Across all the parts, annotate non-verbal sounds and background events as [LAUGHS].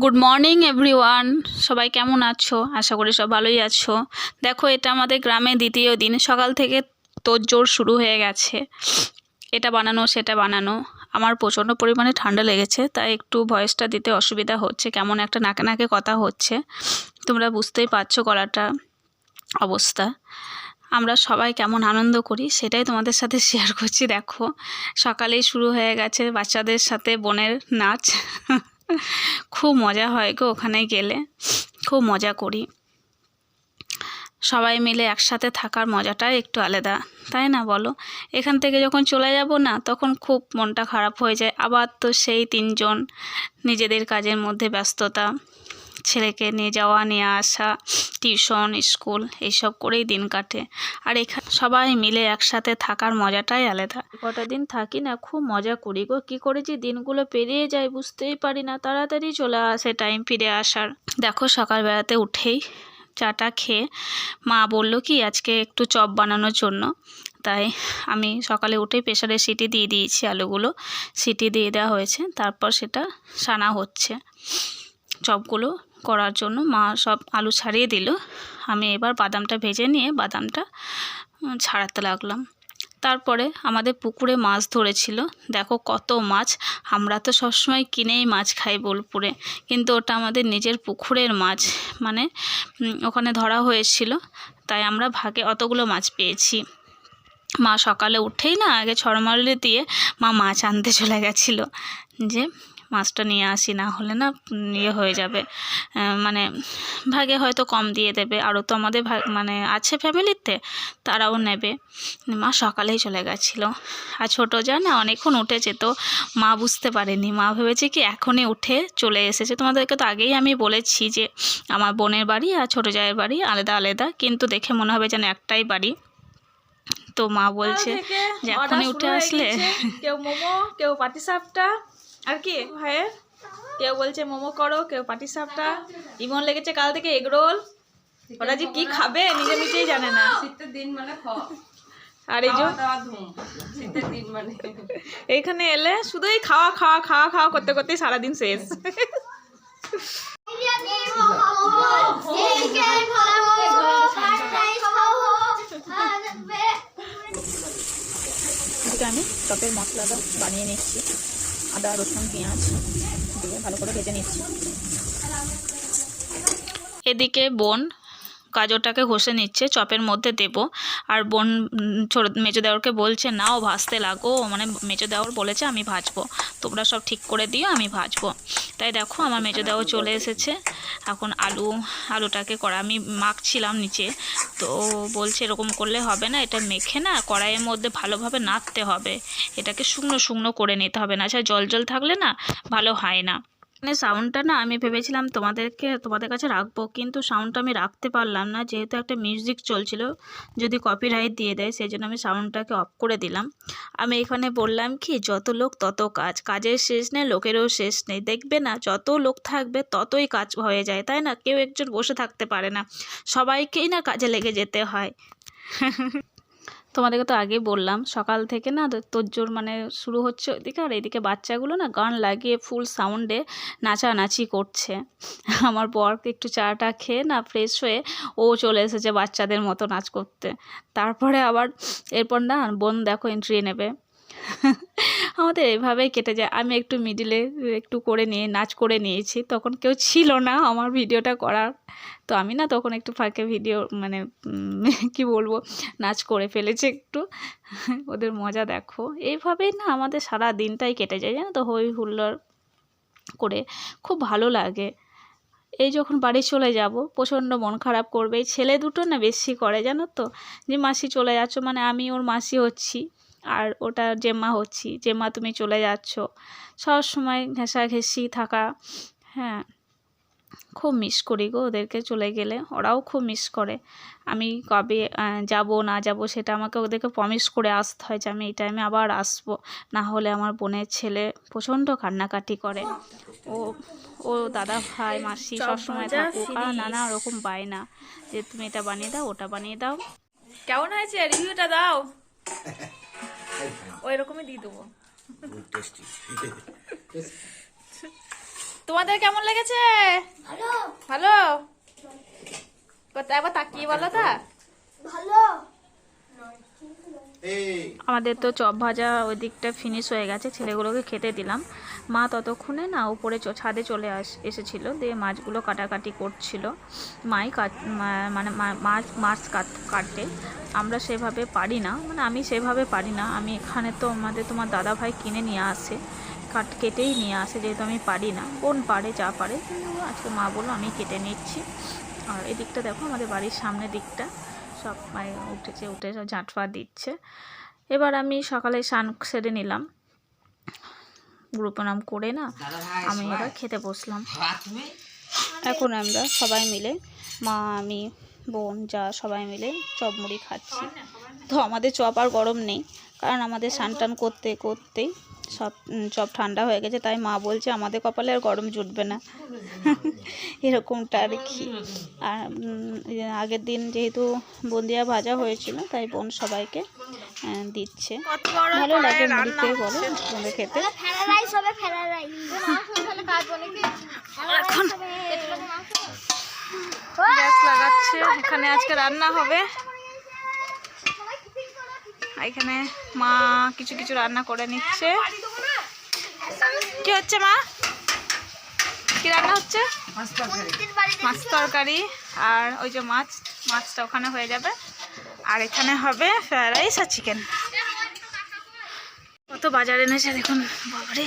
Good morning everyone সবাই কেমন আছো? আশা করি সব ভালোই আছো। দেখো, এটা আমাদের গ্রামে দ্বিতীয় দিন। সকাল থেকে তোড়জোড় শুরু হয়ে গেছে। এটা বানানো, সেটা বানানো। আমার প্রচণ্ড পরিমাণে ঠান্ডা লেগেছে, তাই একটু ভয়েসটা দিতে অসুবিধা হচ্ছে। কেমন একটা নাকে নাকে কথা হচ্ছে। তোমরা বুঝতেই পারছ গলাটা অবস্থা। আমরা সবাই কেমন আনন্দ করি, সেটাই তোমাদের সাথে শেয়ার করছি। দেখো, সকালেই শুরু হয়ে গেছে বাচ্চাদের সাথে বোনের নাচ। খুব মজা হয় গো ওখানে গেলে। খুব মজা করি। সবাই মিলে একসাথে থাকার মজাটাই একটু আলাদা, তাই না বলো? এখান থেকে যখন চলে যাব না, তখন খুব মনটা খারাপ হয়ে যায়। আবার তো সেই তিনজন নিজেদের কাজের মধ্যে ব্যস্ততা। ছেলেকে নিয়ে যাওয়া, নিয়ে আসা, টিউশন, স্কুল এইসব করেই দিন কাটে। আর এখানে সবাই মিলে একসাথে থাকার মজাটাই আলাদা। কটা দিন থাকি না, খুব মজা করি গো। কী করে যে দিনগুলো পেরিয়ে যায় বুঝতেই পারি না। তাড়াতাড়ি চলে আসে টাইম ফিরে আসার। দেখো সকালবেলাতে উঠেই চাটা খেয়ে মা বলল কি, আজকে একটু চপ বানানোর জন্য। তাই আমি সকালে উঠেই প্রেশারে সিটি দিয়ে দিয়েছি আলুগুলো। সিটি দিয়ে দেওয়া হয়েছে। তারপর সেটা সানা হচ্ছে। চপগুলো করার জন্য মা সব আলু ছাড়িয়ে দিল। আমি এবার বাদামটা ভেজে নিয়ে বাদামটা ছাড়াতে লাগলাম। তারপরে আমাদের পুকুরে মাছ ধরেছিল। দেখো কত মাছ। আমরা তো সবসময় কিনেই মাছ খাই বোলপুরে। কিন্তু ওটা আমাদের নিজের পুকুরের মাছ। মানে ওখানে ধরা হয়েছিল। তাই আমরা ভাগে অতগুলো মাছ পেয়েছি। মা সকালে উঠেই না, আগে ছড়মারলি দিয়ে মা মাছ আনতে চলে গেছিল। যে মাছটা নিয়ে আসি না হলে না ইয়ে হয়ে যাবে। মানে ভাগে হয়তো কম দিয়ে দেবে। আরও তো আমাদের মানে আছে ফ্যামিলিতে তারাও নেবে। মা সকালেই চলে গেছিল। আর ছোটো যা না অনেকক্ষণ উঠেছে তো মা বুঝতে পারেনি। মা ভেবেছে কি এখনই উঠে চলে এসেছে। তোমাদেরকে তো আগেই আমি বলেছি যে আমার বোনের বাড়ি আর ছোটো জায়ের বাড়ি আলাদা আলাদা। কিন্তু দেখে মনে হবে যেন একটাই বাড়ি। তো মা বলছে যে এখনই উঠে আসলে কেউ মোমো কেউ পাটিসাপটা আর কি? ভাইয়ের? কেউ বলছে মোমো করো কেউ পাটি সাপটা। ইমন লেগেছে কাল থেকে এগরোল ওরা যে কি খাবে নিজে নিজেই জানে না। শীতের দিন মানে খাওয়া আর এই যে মানে। এইখানে এলে শুধু এই খাওয়া খাওয়া খাওয়া খাওয়া করতে করতেই সারাদিন শেষ। আমি চপের মশলাটা বানিয়ে নিচ্ছি। আদা রসুন পেঁয়াজ দিয়ে ভালো করে ভেজে নিচ্ছি। এদিকে বোন গাজরটাকে ঘষে নিচ্ছে, চপের মধ্যে দেব। আর বোন ছোট মেজো দেওরকে বলছে, নাও ভাজতে লাগো। মানে মেজো দেওর বলেছে, আমি ভাজবো। তোমরা সব ঠিক করে দিও, আমি ভাজবো। তাই দেখো, আমার মেজো দেওর চলে এসেছে। এখন আলু, আলুটাকে করা আমি মাখছিলাম নিচে। তো বলছে, এরকম করলে হবে না, এটা মেখে না, কড়াইয়ের মধ্যে ভালোভাবে নাড়তে হবে। এটাকে শুকনো শুকনো করে নিতে হবে না আচ্ছা জল জল থাকলে না, ভালো হয় না। মানে সাউন্ডটা না আমি ভেবেছিলাম তোমাদেরকে, তোমাদের কাছে রাখব, কিন্তু সাউন্ডটা আমি রাখতে পারলাম না, যেহেতু একটা মিউজিক চলছিল, যদি কপিরাইট দিয়ে দেয় সেই জন্য আমি সাউন্ডটাকে অফ করে দিলাম। আমি এখানে বললাম কি, যত লোক তত কাজ, কাজের শেষ নেই, লোকেরও শেষ নেই। দেখবে না, যত লোক থাকবে, ততই কাজ হয়ে যায়, তাই না? কেউ একজন বসে থাকতে পারে না। সবাইকেই না কাজে লেগে যেতে হয়। [LAUGHS] তোমাদেরকে তো আগেই বললাম, সকাল থেকে না তোর মানে শুরু হচ্ছে ওইদিকে, আর এদিকে বাচ্চাগুলো না গান লাগিয়ে ফুল সাউন্ডে নাচানাচি করছে। আমার বর একটু চাটা খেয়ে না ফ্রেশ হয়ে ও চলে এসেছে বাচ্চাদের মতো নাচ করতে। তারপরে আবার এরপর না বোন দেখো এন্ট্রি নেবে। আমাদের এভাবেই কেটে যায়। আমি একটু মিডিলে একটু করে নিয়ে, নাচ করে নিয়েছি। তখন কেউ ছিল না আমার ভিডিওটা করার। তো আমি না তখন একটু ফাঁকে ভিডিও মানে কি বলব, নাচ করে ফেলেছি একটু। ওদের মজা দেখো। এইভাবেই না আমাদের সারা দিনটাই কেটে যায়। জানো তো হই হুল্লোড় করে খুব ভালো লাগে। এই যখন বাড়ি চলে যাব, প্রচণ্ড মন খারাপ করবে। ছেলে দুটো না বেশি করে, জানো তো? যে মাসি চলে যাচ্ছ মানে আমি ওর মাসি হচ্ছি। আর ওটা জেম্মা হচ্ছি। জেম্মা তুমি চলে যাচ্ছ। সব সময় ঘেঁষাঘেঁষি থাকা হ্যাঁ। খুব মিস করি গো ওদেরকে চলে গেলে। ওরাও খুব মিস করে। আমি কবে যাব না যাব সেটা আমাকে ওদেরকে প্রমিস করে আসতে হয় যে আমি এই টাইমে আবার আসব। না হলে আমার বোনের ছেলে প্রচণ্ড কান্নাকাটি করে। ও ও দাদা ভাই মাসি সবসময় থাকুক। আর। নানা রকম বায়না যে তুমি এটা বানিয়ে দাও ওটা বানিয়ে দাও। কেমন হয়েছে? রিভিউটা দাও। [LAUGHS] ওই রকমই দিয়ে দেবো। [LAUGHS] তোমাদের কেমন লেগেছে? ভালো। কোথায় একবার তাকিয়ে বলো তা। আমাদের তো চপ ভাজা ওই দিকটা ফিনিশ হয়ে গেছে, ছেলেগুলোকে খেতে দিলাম। মা ততক্ষণে না উপরে ছাদে চলে আস এসেছিল, দিয়ে মাছগুলো কাটাকাটি করছিল। মাই কাট মানে মাছ মাছ কাট কাটতে আমরা সেভাবে পারি না মানে আমি সেভাবে পারি না। আমি এখানে তো আমাদের তোমার দাদা ভাই কিনে নিয়ে আসে, কাট কেটেই নিয়ে আসে, যেহেতু আমি পারি না। কোন পারে, যা পারে আজকে মা বলল, আমি কেটে নিচ্ছি। আর এই দিকটা দেখো, আমাদের বাড়ির সামনের দিকটা। সব মায়ে উঠেছে, উঠে সব ঝাঁটফা দিচ্ছে। এবার আমি সকালে স্নান সেরে নিলাম। গুরু প্রণাম করে না, আমি এবার খেতে বসলাম। এখন আমরা সবাই মিলে, মা, আমি, বোন যা সবাই মিলে চপ মুড়ি খাচ্ছি। তো আমাদের চপ আর গরম নেই, কারণ আমাদের স্নান টান করতে, করতেই সব সব ঠান্ডা হয়ে গেছে তাই মা বলছে আমাদের কপালে আর গরম জুটবে না। [LAUGHS] এরকমটা আর কি। আর আগের দিন যেহেতু বন্দিয়া ভাজা হয়েছিল তাই বোন সবাইকে দিচ্ছে। ভালো লাগে মুড়িতে বলো তোমাদের খেতে। এখন গ্যাস লাগাচ্ছে এখানে আজকে রান্না হবে। এখানে মা কিছু কিছু রান্না করে নিচ্ছে। কি হচ্ছে মা? কি রান্না হচ্ছে? মাছ তরকারি আর ওই যে মাছ, মাছটা ওখানে হয়ে যাবে। আর এখানে হবে ফ্রাইড রাইস আর চিকেন কত বাজার এনেছে দেখুন, বাবারে।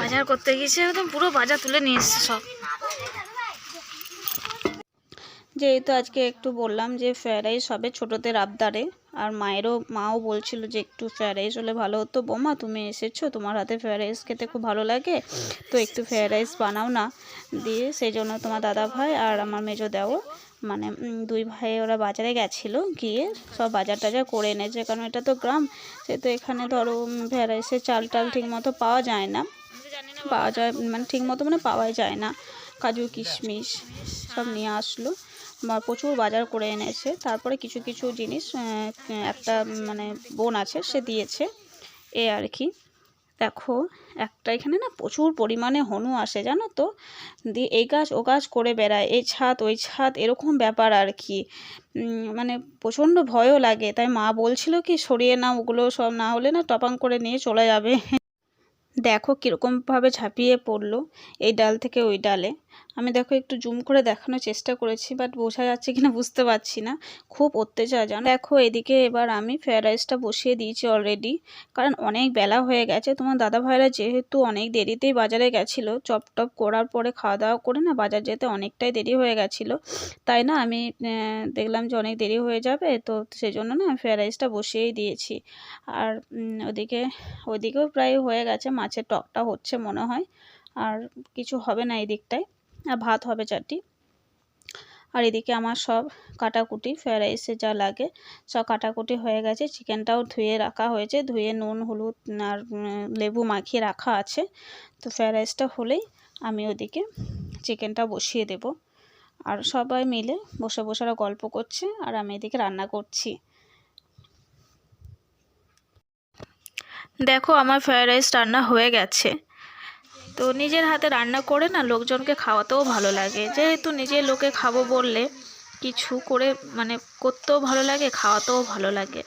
বাজার করতে গিয়েছে, একদম পুরো বাজার তুলে নিয়ে এসছে সব। যেহেতু আজকে একটু বললাম যে ফ্রায়েড রাইস হবে ছোটোদের আবদারে। আর মায়েরও, মাও বলছিল যে একটু ফ্রায়েড রাইস হলে ভালো হতো। বোমা, তুমি এসেছ? তোমার হাতে ফ্রায়েড রাইস খেতে খুব ভালো লাগে। তো একটু ফ্রায়েড রাইস বানাও না। দিয়ে সেই জন্য তোমার দাদা ভাই আর আমার মেজো দেওর মানে দুই ভাই ওরা বাজারে গেছিল। গিয়ে সব বাজার টাজার করে এনেছে। কারণ এটা তো গ্রাম, সেহেতু এখানে ধরো ফ্রায়েড রাইসের চাল টাল ঠিক মতো পাওয়া যায় না। পাওয়া যায় মানে ঠিক মতো মানে পাওয়াই যায় না। কাজু, কিশমিশ সব নিয়ে আসলো। প্রচুর বাজার করে এনেছে। তারপরে কিছু কিছু জিনিস একটা মানে বোন আছে, সে দিয়েছে। এ আর কি। দেখো, একটা এখানে না প্রচুর পরিমাণে হনু আসে, জানো তো? দিয়ে এই গাছ, ও গাছ করে বেড়ায়, এই ছাদ, ওই ছাদ, এরকম ব্যাপার আর কি। মানে প্রচণ্ড ভয়ও লাগে। তাই মা বলছিল কি, সরিয়ে না ওগুলো সব না হলে না টপাং করে নিয়ে চলে যাবে। দেখো, কীরকমভাবে ঝাঁপিয়ে পড়ল এই ডাল থেকে ওই ডালে। আমি দেখো একটু জুম করে দেখানোর চেষ্টা করেছি বাট বোঝা যাচ্ছে কিনা বুঝতে পারছি না। খুব অত্যাচার দেখো, এদিকে এবার আমি ফ্রায়েড রাইসটা বসিয়ে দিয়েছি অলরেডি কারণ অনেক বেলা হয়ে গেছে। তোমার দাদা ভাইরা যেহেতু অনেক দেরিতেই বাজারে গেছিল, চপ টপ করার পরে খাওয়া দাওয়া করে না বাজার যেতে অনেকটাই দেরি হয়ে গেছিল। তাই না, আমি দেখলাম যে অনেক দেরি হয়ে যাবে, তো সেই জন্য না ফ্রায়েড রাইসটা বসিয়েই দিয়েছি। আর ওদিকে, ওদিকেও প্রায় হয়ে গেছে, মাছের টকটা হচ্ছে মনে হয়, আর কিছু হবে না এই দিকটায় আর ভাত হবে চারটি। আর এদিকে আমার সব কাটাকুটি ফ্রায়েড রাইসে যা লাগে সব কাটাকুটি হয়ে গেছে। চিকেনটাও ধুয়ে রাখা হয়েছে। ধুয়ে নুন, হলুদ আর লেবু মাখিয়ে রাখা আছে। তো ফ্রায়েড রাইসটা হলেই আমি ওদিকে চিকেনটা বসিয়ে দেব। আর সবাই মিলে বসে বসে গল্প করছে আর আমি এদিকে রান্না করছি। দেখো আমার ফ্রায়েড রাইস রান্না হয়ে গেছে। তো নিজের হাতে রান্না করে না লোকজনকে খাওয়াতেও ভালো লাগে। যেহেতু নিজের লোকে খাব বললে কিছু করে মানে করতেও ভালো লাগে, খাওয়াতেও ভালো লাগে।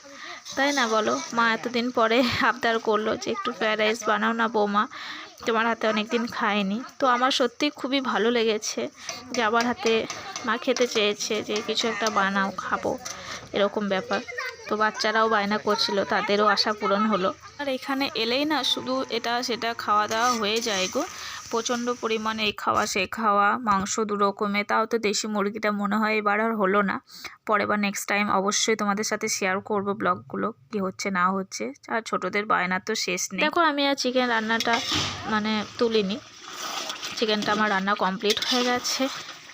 তাই না বলো? মা এতদিন পরে আবদার করল যে একটু ফ্রায়েড রাইস বানাও না বৌমা, তোমার হাতে অনেক দিন খায়নি। তো আমার সত্যি খুবই ভালো লেগেছে যে আমার হাতে মা খেতে চেয়েছে যে কিছু একটা বানাও, খাব। এরকম ব্যাপার। তো বাচ্চারাও বায়না করছিল, তাদেরও আশা পূরণ হলো। আর এখানে এলেই না, শুধু এটা সেটা খাওয়া দাওয়া হয়ে যায় গো। প্রচণ্ড পরিমাণে এই খাওয়া সে খাওয়া, মাংস দু রকমের তাও তো দেশি মুরগিটা মনে হয় এবার আর হলো না। পরে বা নেক্সট টাইম অবশ্যই তোমাদের সাথে শেয়ার করব ব্লগগুলো, কি হচ্ছে না হচ্ছে। আর ছোটদের বায়না তো শেষ নেই। দেখো, আমি আর চিকেন রান্নাটা মানে তুলিনি। চিকেনটা আমার রান্না কমপ্লিট হয়ে গেছে।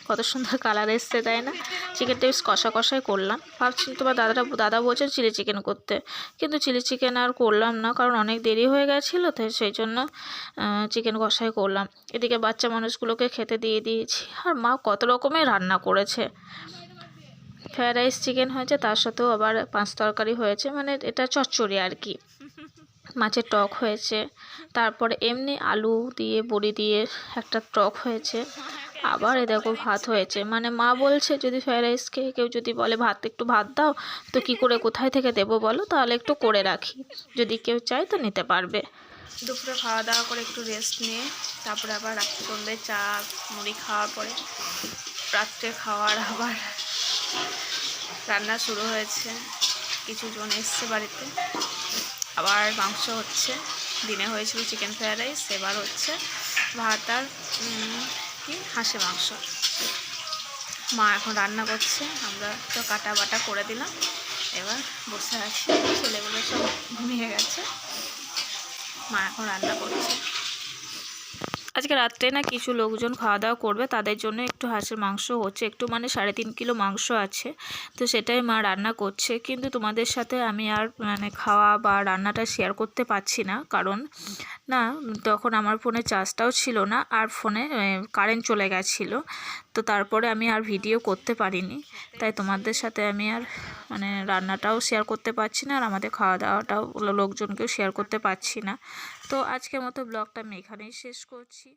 কত সুন্দর কালার এসছে, তাই না? চিকেনটা বেশ কষা কষাই করলাম। ভাবছি তোমার দাদাটা, দাদা বলছে চিলি চিকেন করতে। কিন্তু চিলি চিকেন আর করলাম না, কারণ অনেক দেরি হয়ে গেছিল তাই সেই জন্য চিকেন কষাই করলাম। এদিকে বাচ্চা মানুষগুলোকে খেতে দিয়ে দিয়েছি। আর মা কত রকমের রান্না করেছে। ফ্রায়েড রাইস চিকেন হয়েছে, তার সাথেও আবার পাঁচ তরকারি হয়েছে মানে এটা চচ্চড়ি আর কি। মাছের টক হয়েছে। তারপরে এমনি আলু দিয়ে, বড়ি দিয়ে একটা টক হয়েছে। আবার এ দেখো ভাত হয়েছে। মানে মা বলছে, যদি ফ্রাইড রাইস খেয়ে কেউ যদি বলে, ভাত একটু ভাত দাও, তো কি করে কোথায় থেকে দেবো বলো? তাহলে একটু করে রাখি। যদি কেউ চায় তো নিতে পারবে। দুপুরে খাওয়া দাওয়া করে একটু রেস্ট নিয়ে, তারপরে আবার রাত্রি করলে চা, মুড়ি খাওয়ার পরে রাত্রে খাওয়ার আবার রান্না শুরু হয়েছে। কিছু জন এসছে বাড়িতে। আবার মাংস হচ্ছে। দিনে হয়েছিল চিকেন ফ্রাইড রাইস এবার হচ্ছে ভাত আর কি হাঁসের মাংস। মা এখন রান্না করছে, আমরা তো কাটা বাটা করে দিলাম। এবার বসে আছি, ছেলেগুলো সব ঘুমিয়ে গেছে। মা এখন রান্না করছে। আজকে রাত্রে না কিছু লোকজন খাওয়া দাওয়া করবে, তাদের জন্য একটু হাঁসের মাংস হচ্ছে, একটু মানে সাড়ে তিন কিলো মাংস আছে, তো সেটাই মা রান্না করছে। কিন্তু তোমাদের সাথে আমি আর মানে খাওয়া বা রান্নাটা শেয়ার করতে পারছি না, কারণ না, তখন আমার ফোনে চার্জটাও ছিল না, আর ফোনে কারেন্ট চলে গেছিল, তো তারপরে আমি আর ভিডিও করতে পারিনি। তাই তোমাদের সাথে আমি আর মানে রান্নাটাও শেয়ার করতে পারছি না, আর আমাদের খাওয়া দাওয়াটাও লোকজনকেও শেয়ার করতে পারছি না। তো আজকের মতো ব্লগটা আমি এখানেই শেষ করছি।